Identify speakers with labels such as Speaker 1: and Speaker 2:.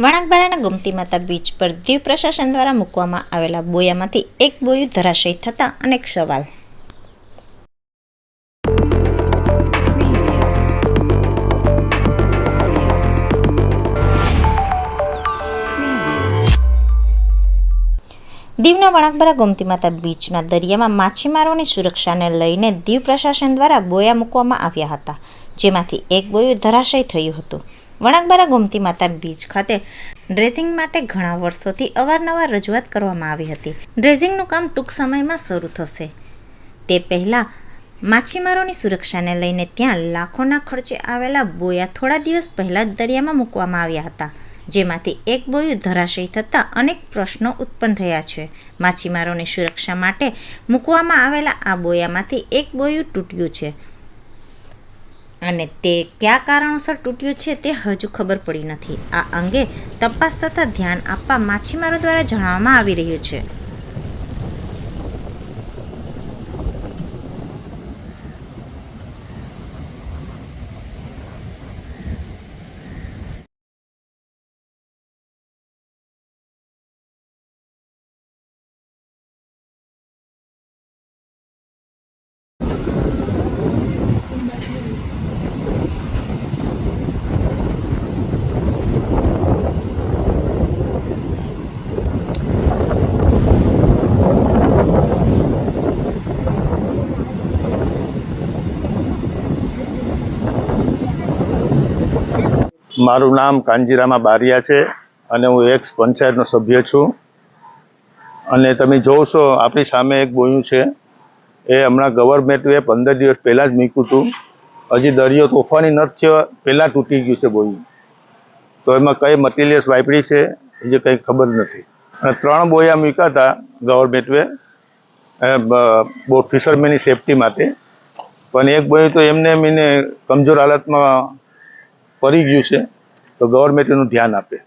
Speaker 1: વણાકબારાના ગોમતી માતા બીચ પર દીવ પ્રશાસન દ્વારા મૂકવામાં આવેલા બોયામાંથી એક બોયું ધરાશયી થતાં અનેક સવાલ. દીવના વણાકબરા ગોમતી માતા બીચના દરિયામાં માછીમારોની સુરક્ષાને લઈને દીવ પ્રશાસન દ્વારા બોયા મૂકવામાં આવ્યા હતા, જેમાંથી એક બોયું ધરાશય થયું હતું. વણાકબરા ગોમતી માતા બીચ ખાતે ડ્રેસિંગ માટે ઘણા વર્ષોથી અવારનવાર રજૂઆત કરવામાં આવી હતી. ડ્રેસિંગનું કામ ટૂંક સમયમાં શરૂ થશે. તે પહેલાં માછીમારોની સુરક્ષાને લઈને ત્યાં લાખોના ખર્ચે આવેલા બોયા થોડા દિવસ પહેલાં જ દરિયામાં મૂકવામાં આવ્યા હતા, જેમાંથી એક બોયું ધરાશયી થતાં અનેક પ્રશ્નો ઉત્પન્ન થયા છે. માછીમારોની સુરક્ષા માટે મૂકવામાં આવેલા આ બોયામાંથી એક બોયું તૂટ્યું છે. અને તે કયા કારણોસર તૂટ્યું છે તે હજુ ખબર પડી નથી. આ અંગે તપાસ તથા ધ્યાન આપવા માછીમારો દ્વારા જણાવવામાં આવી રહ્યું છે.
Speaker 2: મારું નામ કાંજીરામા બારિયા છે અને હું એક્સ પંચાયતનો સભ્ય છું. અને તમે જોશો, આપણી સામે એક બોયું છે. એ હમણાં ગવર્મેન્ટે પંદર દિવસ પહેલાં જ મૂક્યું હતું. હજી દરિયો તોફાની નથી થયો પહેલાં તૂટી ગયું છે બોયું. તો એમાં કઈ મટીરિયલ્સ વાપરી છે એ કંઈ ખબર નથી. અને ત્રણ બોયા મૂક્યા હતા ગવર્મેન્ટે. બોટ ફિશરમેનની સેફટી માટે. પણ એક બોયું તો એમને એમ એને કમજોર હાલતમાં પડી ગયું છે તો ગવર્મેન્ટ એનું ધ્યાન આપે.